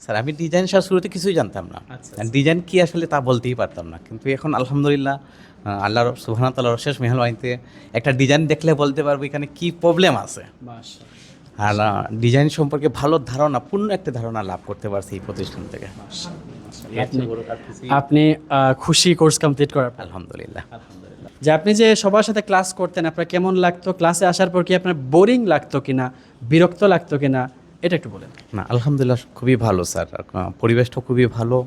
Sir আমি design sir শুরুতে কিছুই জানতাম না। আচ্ছা, ডিজাইন কি আসলে তা বলতেই পারতাম না। কিন্তু এখন আলহামদুলিল্লাহ আহ, আল্লাহর সুবহানাহু তাআলার অশেষ মেহরবানিতে একটা ডিজাইন দেখলে বলতে পারব এখানে কি প্রবলেম আছে। আর ডিজাইন সম্পর্কে ভালো ধারণা পূর্ণ একটা ধারণা লাভ করতে পারছি এই প্রতিষ্ঠান থেকে। আপনি- আপনি খুশি কোর্স কমপ্লিট করার আলহামদুলিল্লাহ। যে আপনি যে সবার সাথে ক্লাস করতেন আপনার কেমন লাগতো? ক্লাসে আসার পর কি আপনার বোরিং লাগতো কিনা? বিরক্ত লাগতো কিনা? এটা একটু বলেন। না আলহামদুলিল্লাহ খুবই ভালো স্যার। পরিবেশটা খুবই ভালো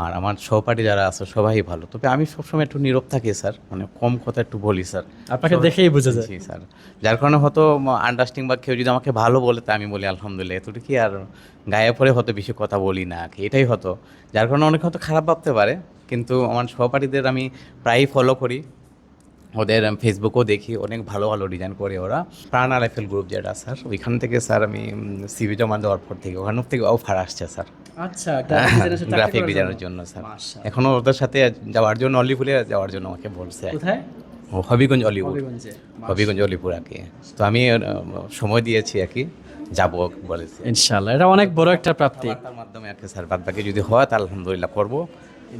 আর আমার সহপাঠী যারা আছে সবাই ভালো। তবে আমি সবসময় একটু নীরব থাকি স্যার। মানে কম কথা একটু বলি স্যার। আপনাকে দেখেই বোঝা যায়। জি স্যার। যার কারণে হয়তো আন্ডারস্ট্যান্ডিং বা কেউ যদি আমাকে ভালো বলে তা আমি বলি আলহামদুলিল্লাহ। এতটুকু আর গায়ে পরে হয়তো বেশি কথা বলি না কি। এটাই হতো যার কারণে অনেকে হয়তো খারাপ ভাবতে পারে কিন্তু আমার সহপাঠীদের আমি প্রায়ই ফলো করি। ওদের ফেসবুকও দেখি অনেক ভালো ভালো ডিজাইন করে ওরা। প্রাণ আলাইফেল গ্রুপ যেটা স্যার ওইখান থেকে স্যার আমি সিভি জমা দেওয়ার পর থেকে ওখান থেকে অফার আসছে স্যার। আচ্ছা গ্রাফিক ডিজাইনের জন্য? স্যার। এখনও ওদের সাথে যাওয়ার জন্য অলিপুরে যাওয়ার জন্য আমাকে বলছে। কোথায়? ও হবিগঞ্জ অলিপুর। হবিগঞ্জ অলিপুর আর কি তো আমি সময় দিয়েছি আর কি যাব বলেছি। ইনশাআল্লাহ এটা অনেক বড় একটা প্রাপ্তি। মাধ্যমে আর কি স্যার। বাদ বাকি যদি হয় তাহলে আলহামদুলিল্লাহ করব।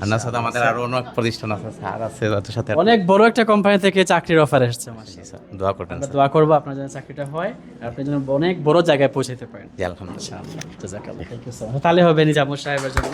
আপনার সাথে আমাদের আরও অনেক প্রতিষ্ঠান আছে স্যার আছে ওদের সাথে অনেক বড় একটা কোম্পানি থেকে চাকরির অফার এসেছে আমার স্যার দোয়া করবেন আমরা দোয়া করব আপনার যেন চাকরিটা হয় আর আপনি যেন অনেক বড় জায়গায় পৌঁছাতে পারেন। জি আলহামদুলিল্লাহ। তাহলে হবে নিজামুর সাহেবের জন্য।